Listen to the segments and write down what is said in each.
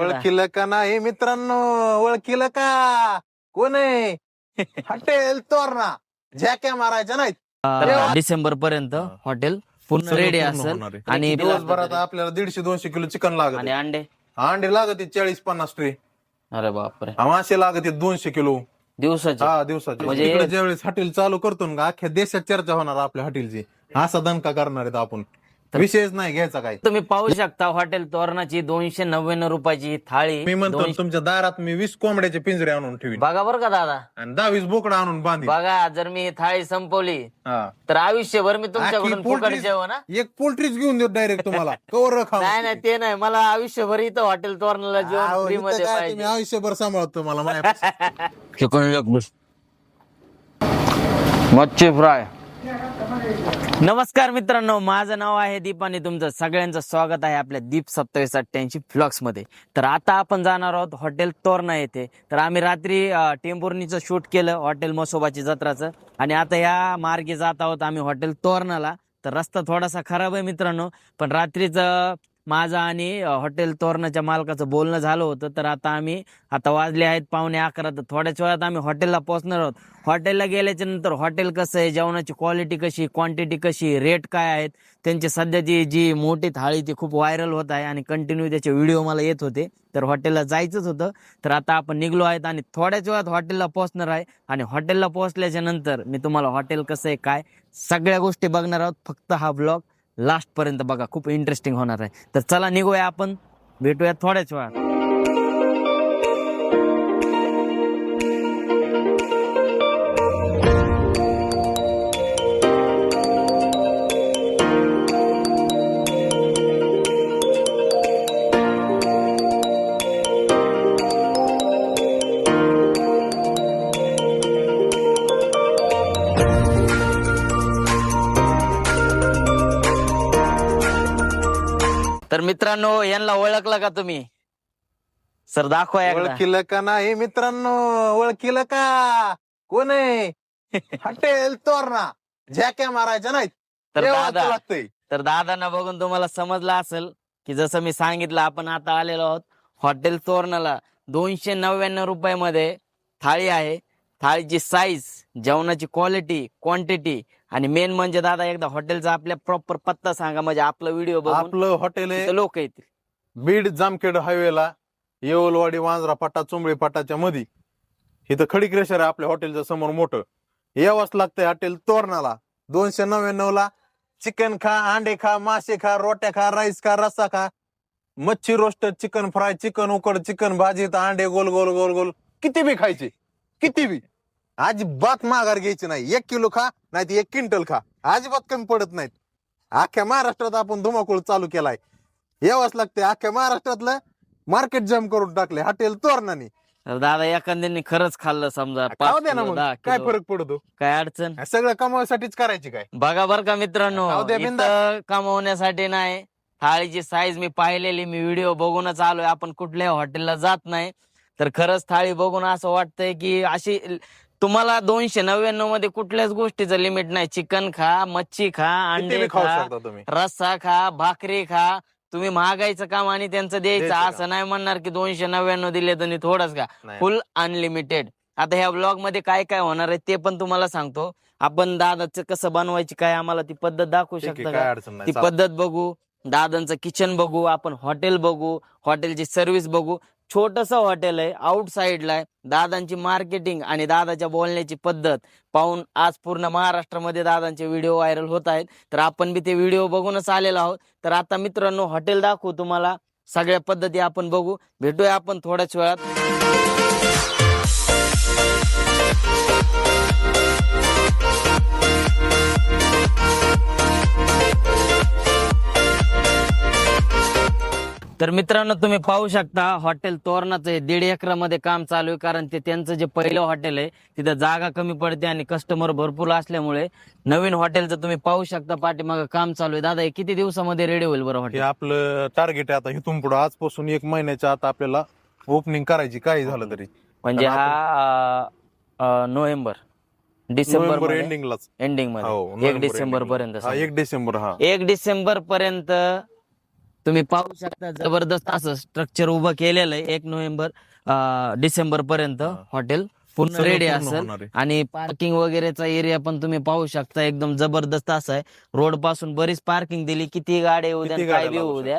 ओळखील का नाही मित्रांनो? ओळखील का? कोण आहे? हॉटेल तोरणा. झॅक्या मारायच्या नाहीत. डिसेंबर पर्यंत. हॉटेल पूर्ण रेडी असेल. आणि दिवसभरात आपल्याला दीडशे दोनशे किलो चिकन लागत आणि. अंडे? अंडे लागत चाळीस पन्नास ट्रे अरे बापरे. मासे लागत आहेत दोनशे किलो. दिवसाचे? हा दिवसाचे. म्हणजे- म्हणजे ज्यावेळेस हॉटेल चालू करतो ना अख्ख्या देशात चर्चा होणार आपल्या हॉटेलची. असा दणका करणार आहेत आपण. विषयच नाही घ्यायचा काय तुम्ही पाहू शकता हॉटेल तोरणाची दोनशे नव्याण्णव रुपयाची थाळी मी म्हणतो दोनशे- तुमच्या दारात मी वीस कोंबड्याचे पिंजरे आणून ठेवीन. बघा बरं का दादा. आणि दहावीस बोकडा आणून बांधीन. बघा जर मी ही थाळी संपवली हा. तर आयुष्यभर मी तुमच्याकडून आखी फुकट पोल्ट्री- जेवण हा? एक पोल्ट्रीच घेऊन देत डायरेक्ट तुम्हाला. कवर खा नाही नाही ते नाही. मला आयुष्यभर इथं हॉटेल तोरणाला जेवण फ्री मध्ये काय पाहिजे. तुम्ही आयुष्यभर सांभाळतो मला माझ्या मच्छी फ्राय. नमस्कार मित्रांनो माझं नाव आहे दीप आणि तुमचं सगळ्यांचं स्वागत आहे आपल्या दीप सत्तावीस अठ्ठ्याऐंशी फ्लॉक्समध्ये. तर आता आपण जाणार आहोत हॉटेल तोरणा येथे. तर आम्ही रात्री अं, टेंभुर्णीचं शूट केलं हॉटेल मसोबाची जत्राचं. आणि आता या मार्गे जात आहोत आम्ही हॉटेल तोरणाला. तर रस्ता थोडासा खराब आहे मित्रांनो पण रात्रीचं माझं आणि हॉटेल तोरणाच्या मालकाचं बोलणं झालं होतं तर आता आम्ही आता वाजले आहेत पावणे अकरा तर थोड्याच वेळात आम्ही हॉटेलला पोहोचणार आहोत. हॉटेलला गेल्याच्यानंतर हॉटेल कसं आहे जेवणाची क्वालिटी कशी क्वांटिटी कशी रेट काय आहेत त्यांची सध्याची जी मोठी थाळी ती खूप व्हायरल होत आहे आणि कंटिन्यू त्याचे व्हिडिओ मला येत होते तर हॉटेलला जायचंच होतं. तर आता आपण निघलो आहेत आणि थोड्याच वेळात हॉटेलला पोहोचणार आहे आणि हॉटेलला पोहोचल्याच्या नंतर मी तुम्हाला हॉटेल कसं आहे काय सगळ्या गोष्टी बघणार आहोत. फक्त हा ब्लॉग लास्टपर्यंत बघा खूप इंटरेस्टिंग होणार आहे. तर चला निघूया आपण. भेटूया थोड्याच वेळात. तर मित्रांनो यांना ओळखलं का तुम्ही? सर दाखवा एकदा. ओळखील का नाही? मित्रांनो ओळखील का? कोण आहे? हॉटेल तोरणा. झॅक्या मारायच्या नाहीत. तर हे दादा ओळखावं लागतंय तर दादांना बघून तुम्हाला समजलं असेल की जसं मी सांगितलं आपण आता आलेलो आहोत हॉटेल तोरणाला. दोनशे नव्याण्णव रुपयामध्ये थाळी आहे. थाळीची साईज जेवणाची क्वालिटी क्वांटिटी आणि मेन म्हणजे दादा एकदा हॉटेलचा आपल्या प्रॉपर पत्ता सांगा म्हणजे आपला व्हिडिओ बघून आपलं हॉटेल आहे लोक येतील. बीड जामखेड हायवेला येवलवाडी वांजरा फाटा चुंबळी फाटाच्या मध्ये इथं खडी क्रेशर आहे आपल्या हॉटेलच्या समोर मोठं. यावंच लागतंय हॉटेल तोरणाला. दोनशे नव्याण्णव ला चिकन खा अंडे खा मासे खा रोट्या खा राईस खा रस्सा खा. मच्छी रोस्ट चिकन फ्राय चिकन उकड चिकन भाजी तर अंडे गोल गोल गोल गोल. किती बी खायचे. किती बी? अजिबात माघार घ्यायची नाही. एक किलो खा नाही एक क्विंटल खा. अजिबात कमी पडत नाहीत. अख्ख्या महाराष्ट्रात आपण धुमाकूळ चालू केलाय. यावंच लागते अख्ख्या महाराष्ट्रातलं मार्केट जम करून टाकले हॉटेल तोरणाने. तर दादा एखाद्याने खरंच खाल्लं समजा पाच खाऊ द्या ना किलो, मग. दहा काय किलो. फरक पडतो? काय अडचण? सगळं कमावासाठीच करायची काय? बघा बर का मित्रांनो खाऊ द्या बिनधास्त. इथं कमवण्यासाठी नाही. थाळीची साईज मी पाहिलेली मी व्हिडिओ बघूनच आलोय. आपण कुठल्याही हॉटेलला जात नाही. तर खरंच थाळी बघून असं वाटतंय की अशी तुम्हाला दोनशे नव्याण्णवमध्ये कुठल्याच गोष्टीचं लिमिट नाही. चिकन खा मच्छी खा किती अंडे बी खाऊ खा शकता तुम्ही. रस्सा खा भाकरी खा. तुम्ही महागाईचं काम आणि त्यांचं द्यायचं? असं नाही म्हणणार की दोनशे नव्याण्णव दिले तर थोडंच का नाही. फुल अनलिमिटेड आता ह्या ब्लॉगमध्ये काय काय होणार आहे ते पण तुम्हाला सांगतो. आपण दादाचं कसं बनवायची काय आम्हाला ती पद्धत दाखवू ठीक आहे, शकता काय का? अडचण ती नाही. पद्धत बघू दादांचं किचन बघू आपण हॉटेल बघू हॉटेलची सर्व्हिस बघू. छोटस हॉटेल आहे आउट साईडला आहे. दादांची मार्केटिंग आणि दादाच्या बोलण्याची पद्धत. पाहून आज पूर्ण महाराष्ट्रामध्ये दादांचे व्हिडिओ व्हायरल होत आहेत. तर आपण बी ते व्हिडिओ बघूनच आलेलो आहोत. तर आता मित्रांनो हॉटेल दाखवू तुम्हाला. सगळ्या पद्धती आपण बघू. भेटूया आपण थोड्याच वेळात. तर मित्रांनो तुम्ही पाहू शकता हॉटेल तोरणाचं हे दीड एकरामध्ये काम चालू आहे. कारण ते त्यांचं जे पहिलं हॉटेल आहे तिथं जागा कमी पडते आणि कस्टमर भरपूर असल्यामुळे नवीन हॉटेलचं तुम्ही पाहू शकता पाठीमागं काम चालू आहे. दादा हे किती दिवसामध्ये रेडी होईल बरं हे हॉटेल? आपलं टार्गेट आहे आता इथून पुढे. आजपासून एक महिन्याच्या आत आपल्याला ओपनिंग करायची काही झालं तरी. म्हणजे हा अं, नोव्हेंबर डिसेंबर नोव्हेंबर एंडिंगलाच एंडिंग हो मध्ये. एक नोव्हेंबर डिसेंबर ending. पर्यंत हा. एक डिसेंबर हा. एक डिसेंबर पर्यंत तुम्ही पाहू शकता जबरदस्त असं स्ट्रक्चर उभं केलेलं आहे. एक नोव्हेंबर डिसेंबर पर्यंत हॉटेल पूर्ण रेडी असेल. आहे. आणि पार्किंग वगैरेचा एरिया पण तुम्ही पाहू शकता. एकदम जबरदस्त असा आहे. रोडपासून बरीच पार्किंग दिली. किती गाड्या येऊ द्या काय बी होऊ द्या.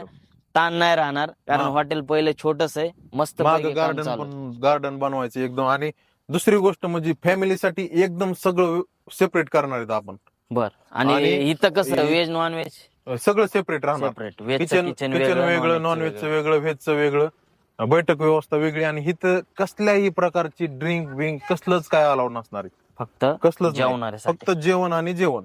ताण नाही राहणार. कारण. हॉटेल पहिले छोटस आहे. मस्त गार्डन गार्डन बनवायचं एकदम. आणि दुसरी गोष्ट म्हणजे फॅमिलीसाठी एकदम सगळं सेपरेट करणार आहेत आपण. बर. आणि इथं कसं व्हेज नॉन व्हेज सगळं सेपरेट राहणार. सेपरेट किचन किचन वेगळं नॉन व्हेजचं वेगळं व्हेजचं वेगळं. बैठक व्यवस्था वेगळी आणि इथं कसल्याही प्रकारची ड्रिंक बिंक कसलंच काय अलाउड नसणार आहे. फक्त कसलंच नाही. जेवणाऱ्यासाठी. फक्त जेवण आणि जेवण.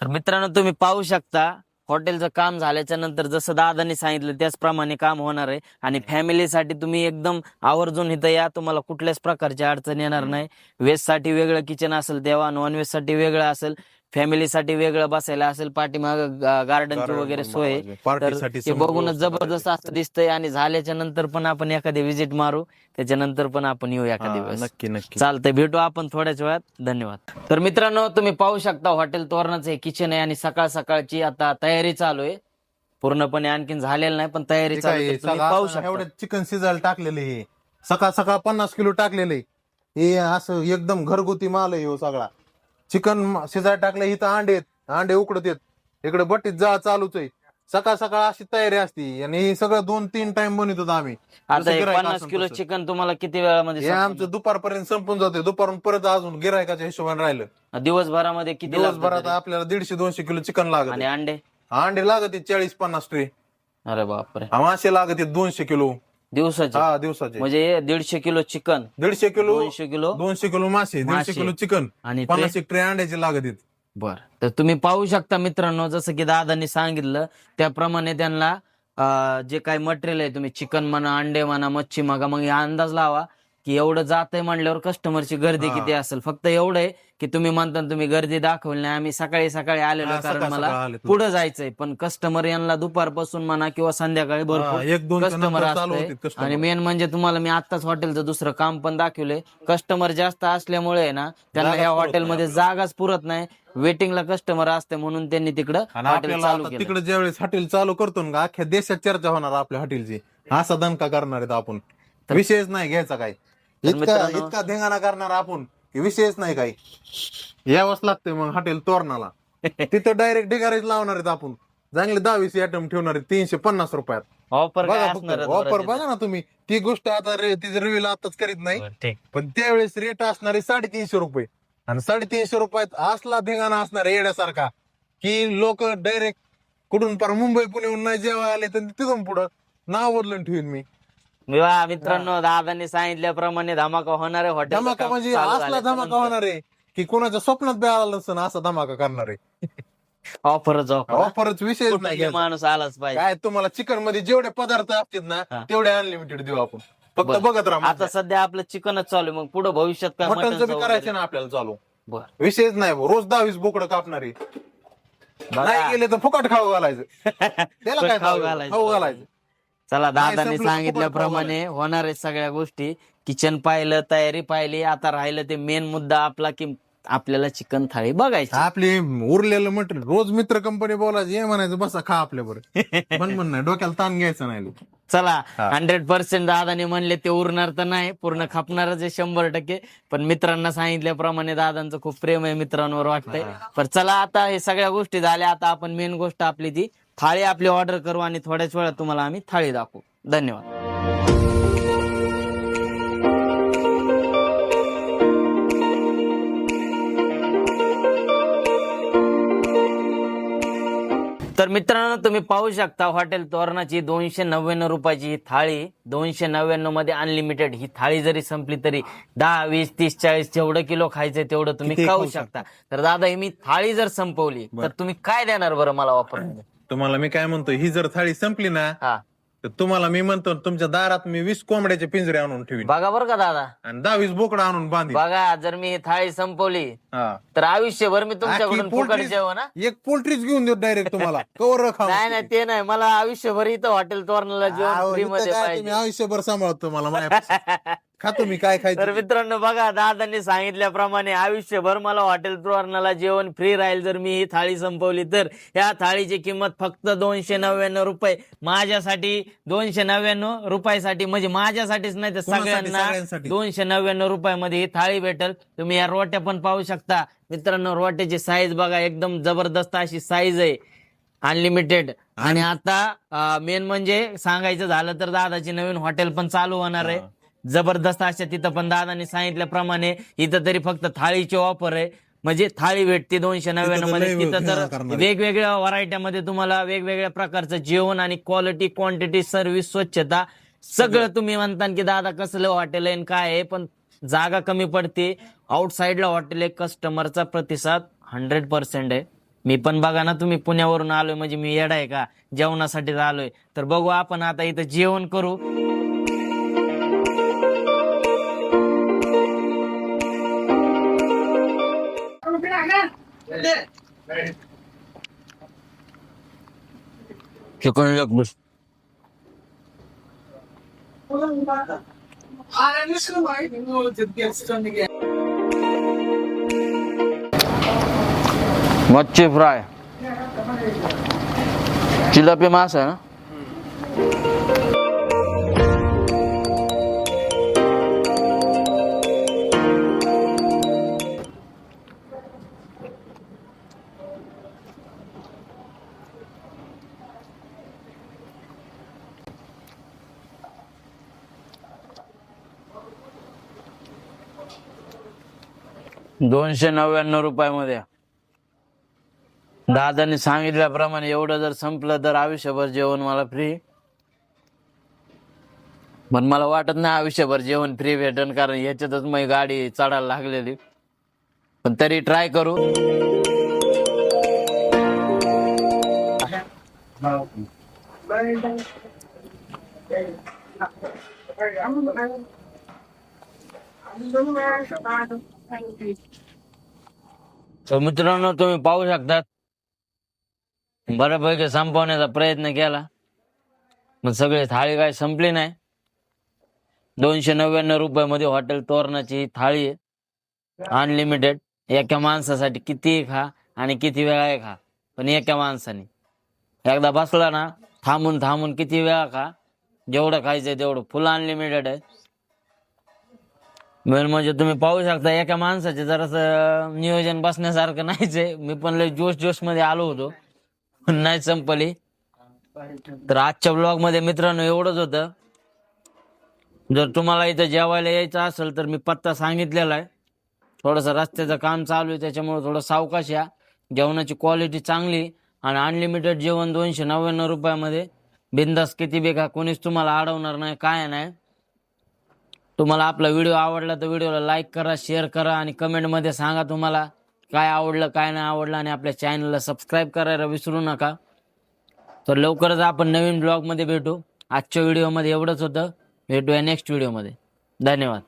तर मित्रांनो तुम्ही पाहू शकता हॉटेलचं काम झाल्याच्यानंतर जसं दादांनी सांगितलं त्याचप्रमाणे काम होणार आहे. आणि फॅमिलीसाठी तुम्ही एकदम आवर्जून इथं या. तुम्हाला कुठल्याच प्रकारची अडचण येणार नाही. व्हेजसाठी वेगळं किचन असेल तेव्हा नॉन व्हेजसाठी वेगळं असेल. फॅमिलीसाठी वेगळं बसायला असेल पाठीमाग गार्डनची वगैरे सोय. तर ते बघूनच जबरदस्त. असं दिसतंय आणि झाल्याच्यानंतर पण आपण एखादी विजिट मारू त्याच्यानंतर पण आपण येऊ एखादी हा, वेळेस नक्की नक्की. चालतंय भेटू आपण थोड्याच वेळात. धन्यवाद. तर मित्रांनो तुम्ही पाहू शकता हॉटेल तोरणाचं हे किचन आहे आणि सकाळ सकाळची आता तयारी चालू आहे. पूर्णपणे आणखीन झालेलं नाही पण तयारी हे चालू आहे. तुम्ही पाहू शकता एवढे चिकन शिजायला टाकलेले हे. सकाळ सकाळ पन्नास किलो टाकलेले. हे असं एकदम घरगुती माल आहे ह्यो सगळा. चिकन शिजायला टाकले इथं अंडे आहेत. अंडे उकडत आहेत इकडे बट्टीत जा चालूच आहे सकाळ सकाळ अशी तयारी असती आणि हे सगळं दोन तीन टाइम बनवत होतो आम्ही आता जसं हे गिऱ्हाईक पन्नास असेल किलो तसं. चिकन तुम्हाला किती वेळामध्ये हे संपवणार? आमचं दुपारपर्यंत संपून जाते दुपारून परत अजून गिरायकाच्या हिशोबाने राहिलं दिवसभरामध्ये किती लागतं दिवसभरात तरी? आपल्याला दीडशे दोनशे किलो चिकन लागत आणि. अंडे अंडे लागत चाळीस पन्नास ट्रे अरे बापरे मासे लागत दोनशे किलो दिवसाचे. हा दिवसाचे. म्हणजे दीडशे किलो चिकन. दीडशे किलो दोनशे किलो. दोनशे किलो मासे मासे. दीडशे किलो चिकन. आणि ते- पन्नास एक ट्रे अंड्याचे लागत आहेत. बर. तर तुम्ही पाहू शकता मित्रांनो जसं की दादांनी सांगितलं त्याप्रमाणे त्यांना अं, जे काही मटेरियल आहे तुम्ही चिकन म्हणा अंडे म्हणा मच्छी मागा मग हा अंदाज लावा. की एवढं जात आहे म्हणल्यावर कस्टमरची गर्दी हा. किती असेल? फक्त एवढं आहे की तुम्ही म्हणता ना तुम्ही गर्दी दाखवली नाही. आम्ही सकाळी सकाळी आलेलो हा, कारण सकाळ- मला सकाळ. पुढे जायचंय. पण कस्टमर यांना दुपारपासून म्हणा किंवा संध्याकाळी हा, भरपूर एक दोन कस्टमर चालू असते होते customer. आणि मेन म्हणजे तुम्हाला मी आताच हॉटेलचं दुसरं काम पण दाखवलंय. कस्टमर जास्त असल्यामुळे आहे ना त्यांना जागाच पुरत हॉटेलमध्ये जागाच पुरत नाही. वेटिंगला कस्टमर असते म्हणून त्यांनी तिकडं आणि हॉटेल आपल्याला चालू आता केलं तिकडे ज्यावेळेस हॉटेल चालू करतो ना अख्ख्या देशात चर्चा होणार आपल्या हॉटेलची असा दणका करणार आहेत आपण. विषयच नाही घ्यायचा काय इतका मित्रांनो- इतका धिंगाणा करणार आपण की विषयच नाही काही. यावंच लागतंय मग हॉटेल तोरणाला. तिथं डायरेक्ट ढिगारीच लावणार आहेत आपण. चांगले दहावीस आयटम ठेवणार आहेत तीनशे पन्नास रुपयात. ऑफर काय बघा असणार आहे ऑफर बरं बघा ना तुम्ही. ती गोष्ट आता रे- तिचं रिव्ह्यू आताच करीत नाही. तिथं? ठीक. पण त्यावेळेस रेट असणारे साडेतीनशे रुपये. आणि साडेतीनशे रुपयात असला धिंगाणा असणार येड्यासारखा की लोक डायरेक्ट कुठून पर मुंबई पुण्याहून नाही जेव्हा आले तर तिथून पुढं नाव बदलून ठेवीन मी. मी वा मित्रांनो दादांनी सांगितल्याप्रमाणे धमाका होणार आहे हॉटेल धमाका म्हणजे असला धमाका होणार आहे की कोणाच्या स्वप्नात बी आला नसेल असा धमाका करणार. आहे ऑफरच ऑफर ऑफरच विषयच नाही. माणूस आलाच पाहिजे. काय तुम्हाला चिकनमध्ये जेवढे पदार्थ असतील ना. तेवढे अनलिमिटेड देऊ आपण. फक्त. बघत राहा आता सध्या आपलं चिकनच चालू आहे मग पुढे भविष्यात काय मटनचं करायचं ना आपल्याला चालू. बर. विषयच नाही. रोज दहावीस बोकडं कापणारी. नाही गेले तर फुकट खाऊ घालायचं. त्याला काय खाऊ घालायचं. खाऊ घालायचं. चला दादांनी संपलं सांगितल्याप्रमाणे होणार आहे सगळ्या गोष्टी. किचन पाहिलं तयारी पाहिली आता राहिलं ते मेन मुद्दा आपला की आपल्याला चिकन थाळी बघायची. आपले उरलेलं मटेरियल रोज मित्र कंपनी बोलायचं हे म्हणायचं बसा खा आपल्या बरं पण म्हण नाही डोक्याला ताण घ्यायचं नाही चला हा. हंड्रेड पर्सेंट दादाने म्हणले ते उरणार तर नाही पूर्ण खापणारच आहे शंभर टक्के. पण मित्रांना सांगितल्याप्रमाणे दादांचं खूप प्रेम आहे मित्रांवर वाटतंय. पण चला आता हे सगळ्या गोष्टी झाल्या आता आपण मेन गोष्ट आपली ती थाळी आपली ऑर्डर करू आणि थोड्याच वेळात तुम्हाला आम्ही थाळी दाखवू. धन्यवाद. तर मित्रांनो तुम्ही पाहू शकता हॉटेल तोरणाची दोनशे नव्याण्णव रुपयाची ही थाळी. दोनशे नव्याण्णवमध्ये अनलिमिटेड ही थाळी जरी संपली तरी दहा वीस तीस चाळीस जेवढं किलो खायचंय तेवढं तुम्ही खाऊ शकता. तर दादा ही मी थाळी जर संपवली तर तुम्ही काय देणार बरं मला वापर तुम्हाला मी काय म्हणतो ही जर थाळी संपली ना हा. तर तुम्हाला मी म्हणतो तुमच्या दारात मी वीस कोंबड्याचे पिंजरे आणून ठेवीन. बघा बरं का दादा. आणि दहावीस बोकडं आणून बांधीन. बघा जर मी ही थाळी संपवली हा. तर आयुष्यभर मी तुमच्याकडून आखी फुकट पोल्ट्री- जेवण हा? एक पोल्ट्रीच घेऊन देऊ डायरेक्ट तुम्हाला. कवर खा नाही नाही ते नाही. मला आयुष्यभर इथं हॉटेल तोरणाला जेवण फ्री मध्ये तुम्ही पाहिजे. आयुष्यभर सांभाळतो मला माझ्यापासून. खातो मी काय तर खायचं मित्रांनो बघा दादांनी सांगितल्याप्रमाणे आयुष्यभर मला हॉटेल तोरणाला जेवण फ्री राहील जर मी ही थाळी संपवली तर. या थाळीची किंमत फक्त दोनशे नव्याण्णव रुपये. माझ्यासाठी दोनशे नव्याण्णव रुपयासाठी म्हणजे माझ्यासाठीच नाही तर कोणासाठी? सगळ्यांना सगळ्यांसाठी. दोनशे नव्याण्णव रुपयामध्ये ही थाळी भेटेल. तुम्ही या रोट्या पण पाहू शकता. मित्रांनो रोट्याची साईज बघा एकदम जबरदस्त अशी साईज आहे. अनलिमिटेड आणि आता मेन म्हणजे सांगायचं झालं तर दादाची नवीन हॉटेल पण चालू होणार आहे. जबरदस्त अशा तिथं पण दादाने सांगितल्याप्रमाणे इथं तरी फक्त थाळीची ऑफर आहे. म्हणजे थाळी भेटते दोनशे नव्याण्णवमध्ये. तिथं तर. वेगवेगळ्या व्हरायट्यामध्ये तुम्हाला वेगवेगळ्या प्रकारचं जेवण आणि क्वालिटी क्वांटिटी सर्व्हिस स्वच्छता सगळं तुम्ही म्हणता की दादा कसलं हॉटेल आहे काय आहे पण जागा कमी पडते. आउटसाईडला हॉटेल आहे कस्टमरचा प्रतिसाद हंड्रेड पर्सेंट आहे. मी पण बघा ना तुम्ही पुण्यावरून आलोय म्हणजे मी येडा आहे का? जेवणासाठी आलोय. तर बघू आपण आता इथं जेवण करू. चिकन लेग पीस मच्छी फ्राय चिलापी मासा आहे ना दोनशे नव्याण्णव रुपयामध्ये. दादाने सांगितल्याप्रमाणे एवढं जर संपलं तर आयुष्यभर जेवण मला फ्री पण मला वाटत नाही आयुष्यभर जेवण फ्री भेटन कारण याच्यातच मग गाडी चढायला लागलेली. पण तरी ट्राय करू. तर मित्रांनो तुम्ही पाहू शकतात. बऱ्यापैकी संपवण्याचा प्रयत्न केला. मग सगळे थाळी काय संपली नाही. दोनशे नव्याण्णव रुपयामध्ये हॉटेल तोरणाची थाळी आहे. अनलिमिटेड एका माणसासाठी कितीही खा आणि किती वेळा खा पण एका माणसाने. एकदा बसला ना थांबून थांबून किती वेळा खा. जेवढं खायचंय तेवढं. फुल अनलिमिटेड आहे. मेन म्हणजे तुम्ही पाहू शकता एका माणसाचे जरासं नियोजन बसण्यासारखं नाहीच आहे. मी पण लय जोश जोशमध्ये आलो होतो. पण नाही संपली. तर आजच्या ब्लॉगमध्ये मित्रांनो एवढंच होतं. जर तुम्हाला इथं जेवायला यायचं असेल तर मी पत्ता सांगितलेला आहे. थोडंसं रस्त्याचं काम चालू आहे त्याच्यामुळे थोडं सावकाश या. जेवणाची क्वालिटी चांगली आणि अनलिमिटेड जेवण दोनशे नव्याण्णव रुपयामध्ये. बिंदास किती बेका कोणीच तुम्हाला अडवणार नाही काय नाही. तुम्हाला आपला व्हिडिओ आवडला तर व्हिडिओला लाईक करा शेअर करा आणि कमेंटमध्ये सांगा तुम्हाला काय आवडलं काय नाही आवडलं आणि आपल्या चॅनलला सबस्क्राईब करायला विसरू नका. तर लवकरच आपण नवीन ब्लॉगमध्ये भेटू. आजच्या व्हिडिओमध्ये एवढंच होतं. भेटूया नेक्स्ट व्हिडिओमध्ये धन्यवाद.